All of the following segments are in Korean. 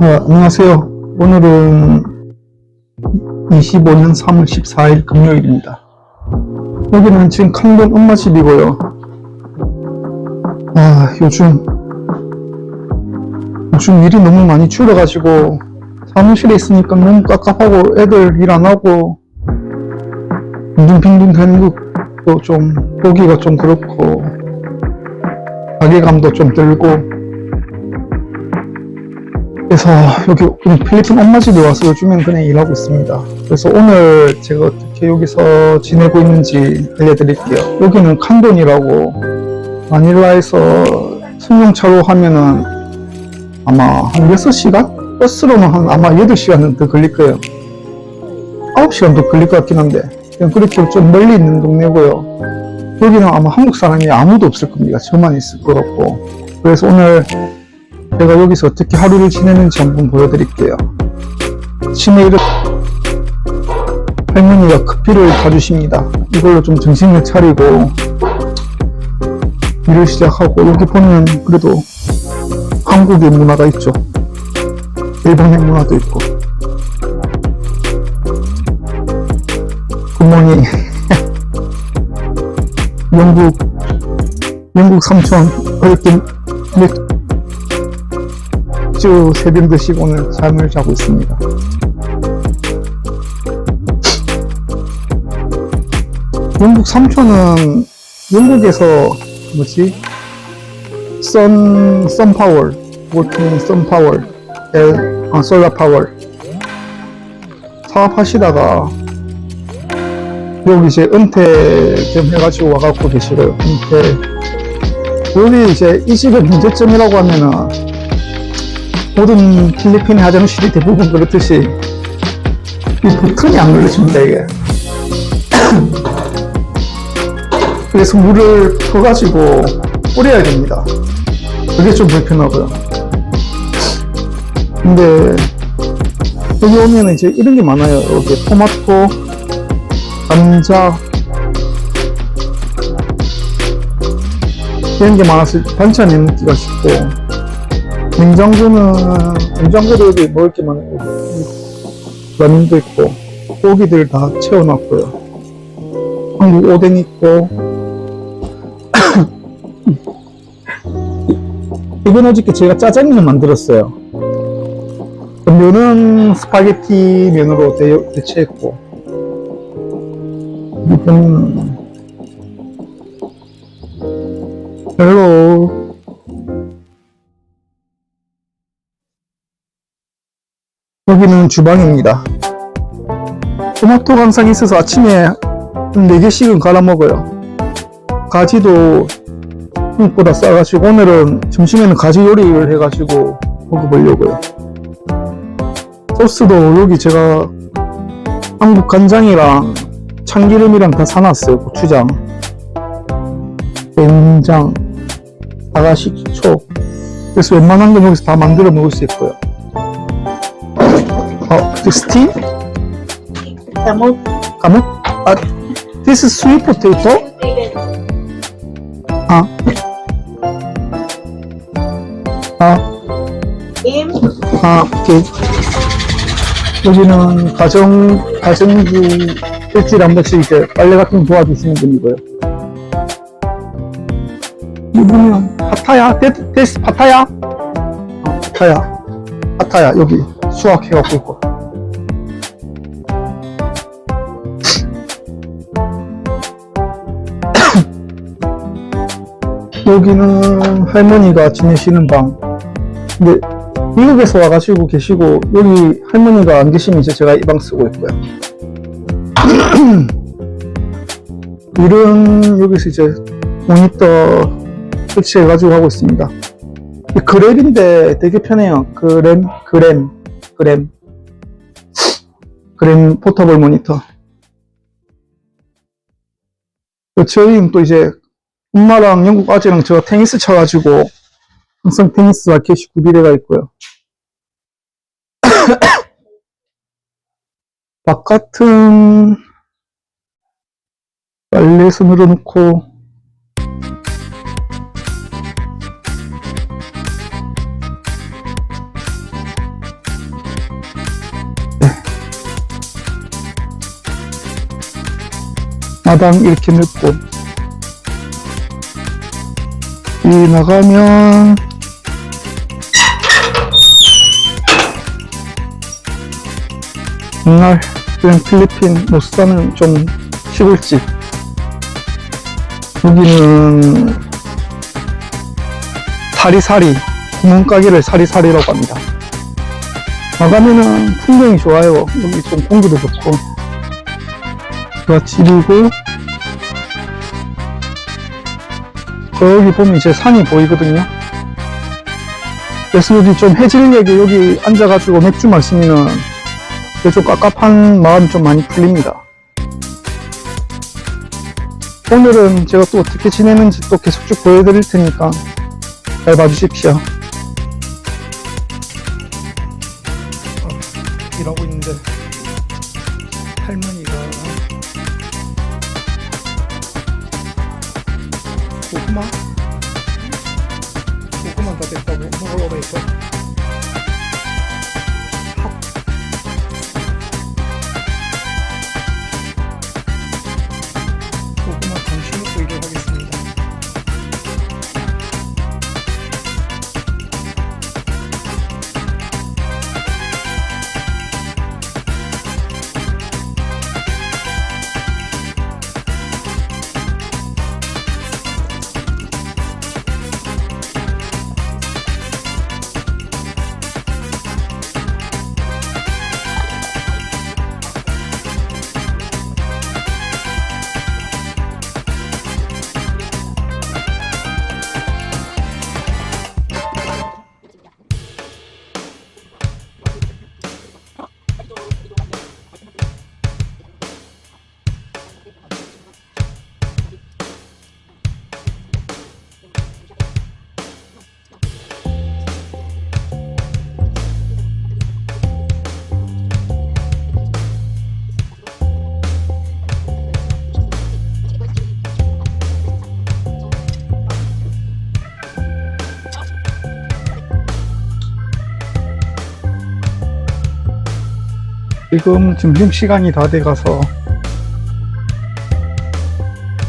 어, 안녕하세요. 오늘은 25년 3월 14일 금요일입니다. 여기는 지금 강동 엄마 집이고요. 아, 요즘, 요즘 일이 너무 많이 줄어가지고, 사무실에 있으니까 너무 깝깝하고, 애들 일 안 하고, 빈둥빈둥 되는 것도 좀, 보기가 좀 그렇고, 자괴감도 좀 들고, 그래서 여기 필리핀 엄마 집에 와서 요즘엔 그냥 일하고 있습니다. 그래서 오늘 제가 어떻게 여기서 지내고 있는지 알려드릴게요. 여기는 칸돈이라고 마닐라에서 승용차로 하면은 아마 한 6시간? 버스로는 한 아마 8시간은 더 걸릴 거예요. 9시간도 걸릴 것 같긴 한데 그냥 그렇게 좀 멀리 있는 동네고요. 여기는 아마 한국 사람이 아무도 없을 겁니다. 저만 있을 것 같고 그래서 오늘 제가 여기서 어떻게 하루를 지내는지 한번 보여드릴게요. 일어 할머니가 커피를 타주십니다. 이걸로 좀 정신을 차리고 일을 시작하고 여기 보면 그래도 한국의 문화가 있죠. 일본의 문화도 있고 굿모닝 영국 영국 삼촌 어렵게 맥주 세 병 드시고 오늘 잠을 자고 있습니다. 영국 삼촌은 영국에서 뭐지? 선, 선파워, 워킹 선파워, 엘, 아, 솔라파워 사업하시다가 여기 이제 은퇴 좀 해가지고 와갖고 계시고요. 은퇴. 여기 이제 이 집의 문제점이라고 하면은 모든 필리핀의 화장실이 대부분 그렇듯이 이 버튼이 안 눌러집니다 이게. 그래서 물을 퍼가지고 뿌려야 됩니다. 그게 좀 불편하고요. 근데 여기 오면 이제 이런 게 많아요. 여기 토마토 감자 이런 게 많아서 반찬 내놓기가 쉽고 냉장고는 냉장고도 여기 먹을 게 많아요. 라면도 있고 고기들 다 채워놨고요. 한국 오뎅 있고 이건 어저께 제가 짜장면 만들었어요. 면은 스파게티 면으로 대, 대체했고 이건 헬로 여기는 주방입니다. 토마토 항상 있어서 아침에 한 4개씩은 갈아 먹어요. 가지도 생각보다 싸가지고 오늘은 점심에는 가지 요리를 해가지고 먹어보려고요. 소스도 여기 제가 한국 간장이랑 참기름이랑 다 사놨어요. 고추장, 된장, 사가시 초. 그래서 웬만한 건 여기서 다 만들어 먹을 수 있고요. 어, 그 스팀? Tamot. 까먹? 아, this is sweet potato? 아. 아, Im. 아, 오케이. 여기는 가정, 가정주 일주일에 한 번씩 이제 빨래 같은 거 도와주시는 분이고요. 이분은 파타야? 데, 데스 파타야? 아, 파타야. 파타야, 여기 수확해갖고 있고. 여기는 할머니가 지내시는 방. 근데 미국에서 와가지고 계시고 여기 할머니가 안 계시면 이제 제가 이 방 쓰고 있고요. 일은 여기서 이제 모니터 설치해가지고 하고 있습니다. 이 그랩인데 되게 편해요. 그램, 그램, 그램. 그램 포터블 모니터. 그 저희는 또 이제 엄마랑 영국 아재랑 제가 테니스 쳐가지고 항상 테니스 라켓이 구비대가 있고요. 바깥은 빨래 손으로 놓고 마당 이렇게 넣고 이 나가면. 옛날 필리핀 모스타는 좀 시골집. 여기는 사리사리 구멍가게를 사리사리라고 합니다. 나가면은 풍경이 좋아요. 여기 좀 공기도 좋고. 여기가 집이고 저기 보면 이제 산이 보이거든요 그래서 여기 좀 해질녘에 여기 앉아가지고 맥주 마시면은 좀 깝깝한 마음이 좀 많이 풀립니다. 오늘은 제가 또 어떻게 지내는지 또 계속 쭉 보여드릴 테니까 잘 봐주십시오. 어, 일하고 있는데 지금 점심 시간이 다 돼가서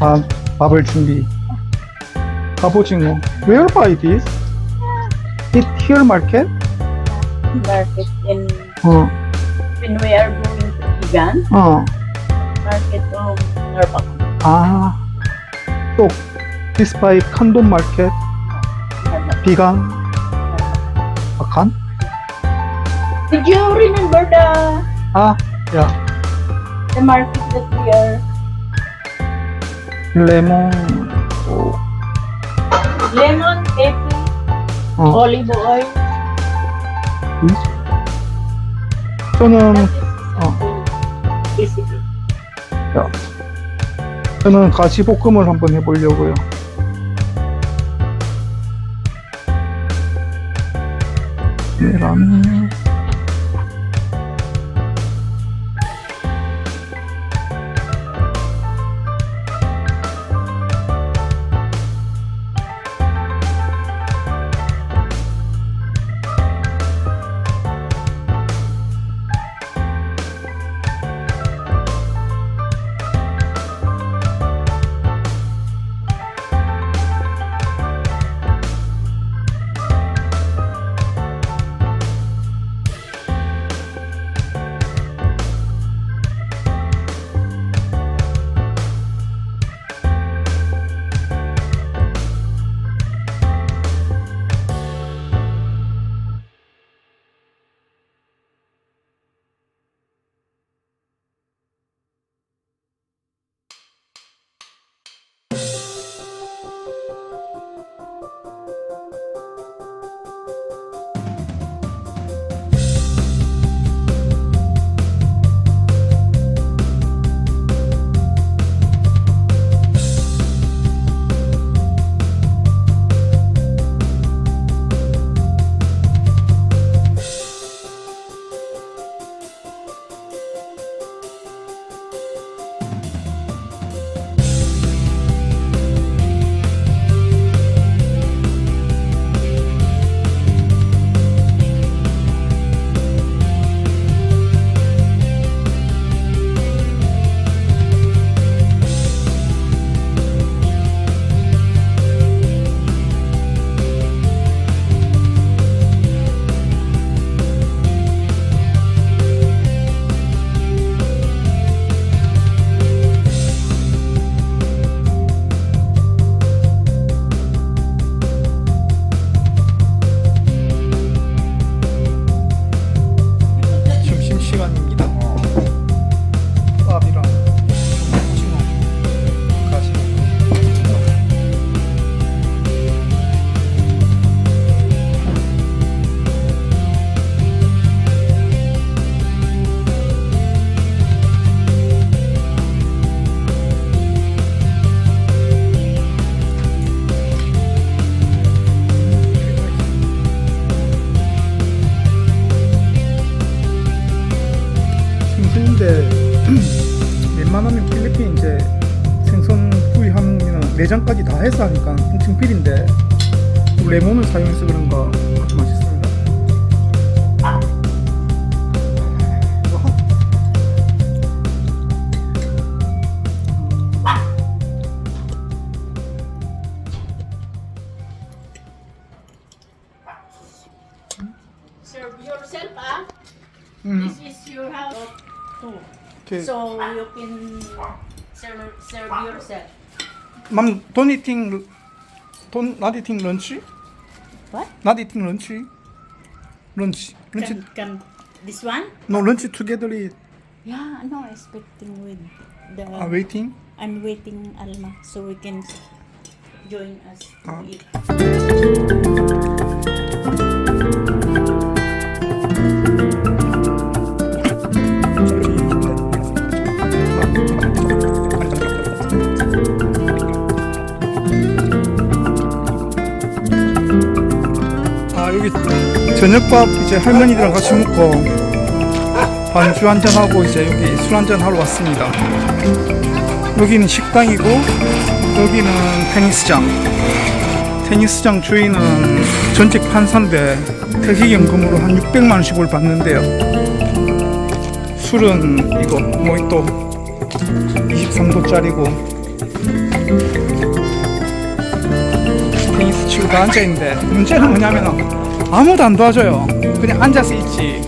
밥, 밥을 준비. 갑오징어. Where buy this? It here market? Market in 어, when we are going to Igan, 어. market of Narpak. 아. 또 this by 칸돈 마켓 비간 아칸? Did you remember the 아, 야. the market that we are 레몬. 오, lemon, pepper, 어. olive oil? 저는 That is 어. recipe. 저는 가지볶음을 한번 해보려고요. 계란. 근데 웬만하면 필리핀 이제 생선 구이 하면 내장까지 다 해서 하니까 엄청 비린데 레몬을 사용해서 그런가 can serve, serve yourself. 맘 don't eating don't not eating lunch? What? Not eating lunch? Lunch. Lunch. Can, can this one? No lunch together eat. Yeah, no, expecting with the. Ah, waiting. I'm waiting, Alma, so we can join us to Ah. eat. 저녁밥 이제 할머니들랑 같이 먹고 반주 한잔 하고 이제 여기 술 한잔 하러 왔습니다. 여기는 식당이고 여기는 테니스장. 테니스장 주인은 전직 판사인데 퇴직연금으로 한 600만 원씩을 받는데요. 술은 이거 모히또 23도짜리고 테니스 치고 다 앉아있는데 문제는 뭐냐면 아무도 안 도와줘요. 그냥 앉아서 있지.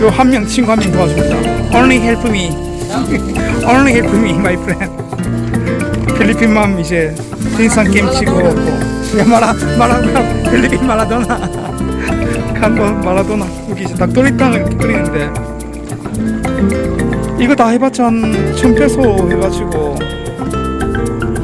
요 한 명 친구 한 명 도와줍니다. Only help me. Only help me my friend. 필리핀 맘 이제 테니스 게임 치고 야 마라 마라 필리핀 마라도나. 한번 마라도나 여기 이제 닭도리탕을 끓이는데. 이거 다 해봤자 한 1000페소 해가지고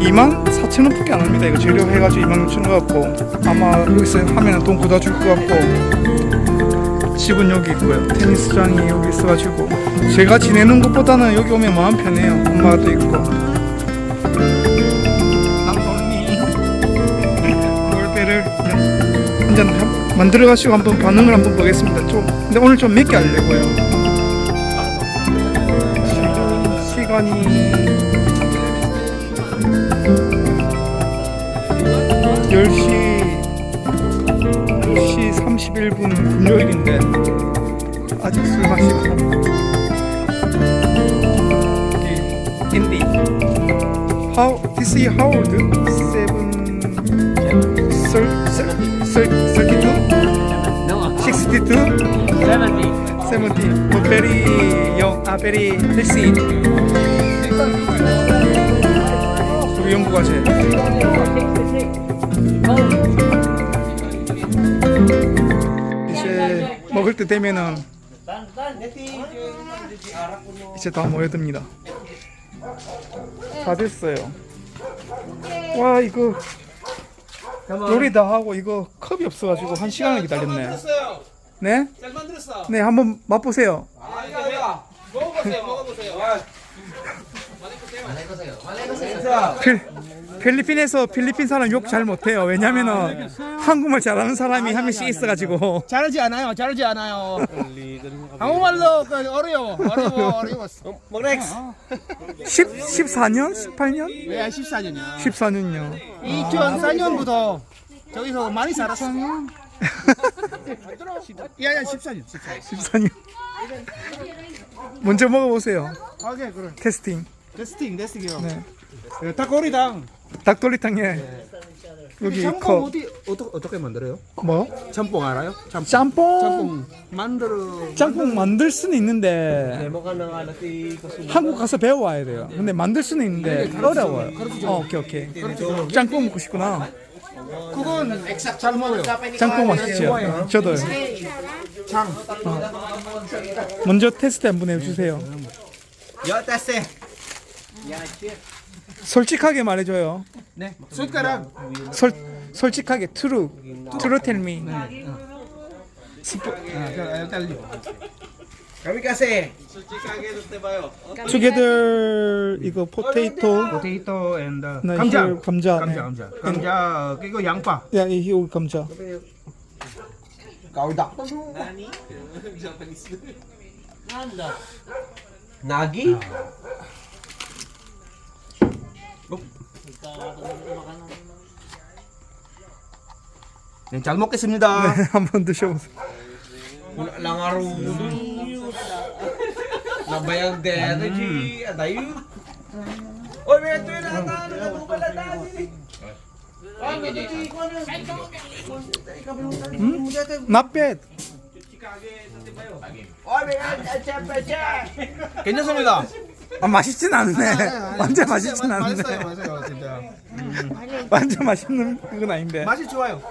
2만 4천 원밖에 안 합니다. 이거 재료 해가지고 2만 6천 원 같고 아마 여기서 하면은 돈 굳어 줄것 같고 집은 여기 있고요. 테니스장이 여기 있어가지고 제가 지내는 곳보다는 여기 오면 마음 편해요. 엄마가 또 있고. 몰배를 한잔 만들어 가시고 한번 반응을 한번 보겠습니다. 좀 근데 오늘 좀 몇 개 하려고요. 시간이 10시 10시 31분 금요일인데 아직 술 마시고 인디 How this is how old? Seven thir, thir, thir, 32? No, 62? 70. 70 oh, very young, ah, very healthy 우리 영국 가세 이제 먹을 때 되면은 이제 다 모여듭니다. 다 됐어요. 와 이거 요리 다 하고 이거 컵이 없어가지고 한 시간을 기다렸네. 네? 잘 만들었어. 네 한번 맛보세요. 아, 이거 야. 먹어보세요, 먹어보세요. 필, 필리핀에서 필리핀 사람 욕 잘 못해요. 왜냐면은 한국말 잘하는 사람이 한 명씩 있어가지고. 잘하지 않아요. 잘하지 않아요. 한국말로 그 어려워. 어려워. 어려웠어. 먹렉스. 10, 14년? 18년? 왜 14년이야? 14년요. 2004년부터 저기서 많이 살았어. 야야 14년. 14년. 14년. 먼저 먹어보세요. 오케이 그래. 테스팅. 테스팅 테스팅이요. 네. 닭고리당. 닭도리탕에 여기 짬뽕 컵. 어디 어떻게 어떻게 만들어요? 뭐? 짬뽕 알아요? 짬뽕. 짬뽕. 짬뽕 만들어. 짬뽕 만들 수는 있는데 ka i 한국 가서 배워와야 돼요. 근데 만들 수는 있는데 어려워요. 어, 오케이 오케이. 짬뽕 먹고 싶구나. 그건 잘 먹어요. 짬뽕 맛있죠. 저도요. 장. 먼저 테스트 한번 해주세요. Yo, teste. 솔직하게 말해줘요. 네. 숟가락. 솔 솔직하게 트루 트루 텔미. 스프. 아, kasi. 솔직하게 together 이거 포테이토 포테이토 앤 네, 감자. here 감자. 감자 네. 감자. 감자 그리고 양파. 야, 이 여기 감자. Nagi? 네, 잘 먹겠습 Oh. Yung chalmo kisim niyo da. Hamon do siya. Wala lang araw. Nabayang dera, mm. G. Adayo. Oy, may ito yung nakatahan. Nagubala tayo. Ah, hmm? Napit. Oy, may ito. Siyempre siya. Kanya sumila. 아, 맛있진 않네. 완전 맛있진 맛있어요, 않네. 맛있어요, 진짜. 완전 맛있는 건 아닌데. 맛이 좋아요.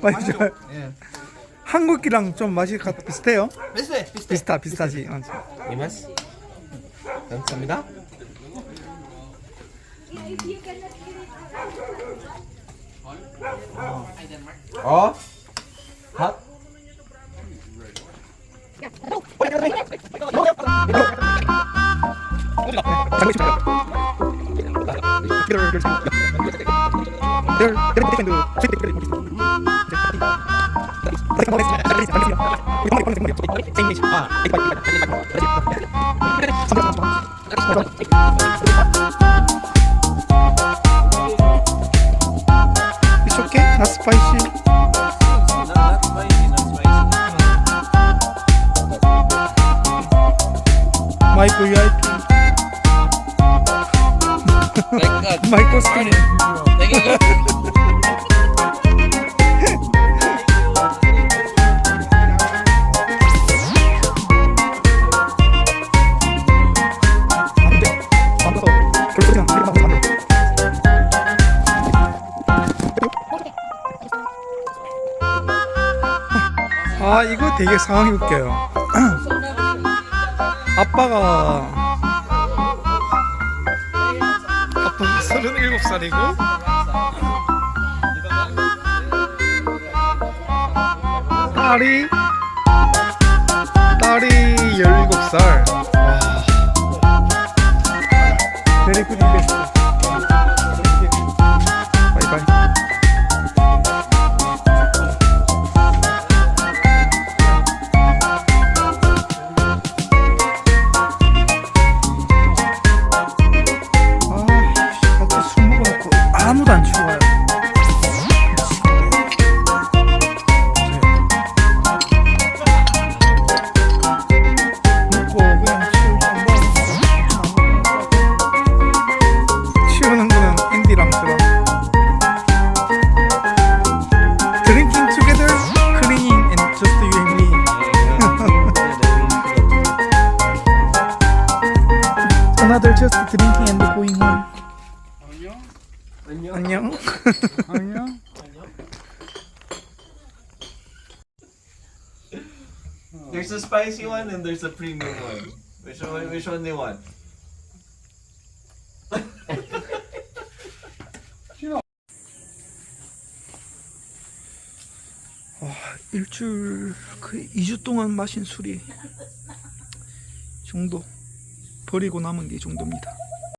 맛이 좋아요. 예. 한국이랑 좀 맛이 같, 비슷해요? 비슷해, 비슷해. 비슷하, 비슷하지. 맞지. Imas? 감사합니다. Oh? Hot? It's 되게 상황이 웃겨요. 아빠가 아빠가 37살이고? 딸이 딸이 17살 베리 굿 이베스트 just drinking and going home 안녕 안녕 There's a spicy one and there's a premium one. Which one, which one you want? 일주일 거의 2주 동안 마신 술이 이 정도 버리고 남은 게 이 정도입니다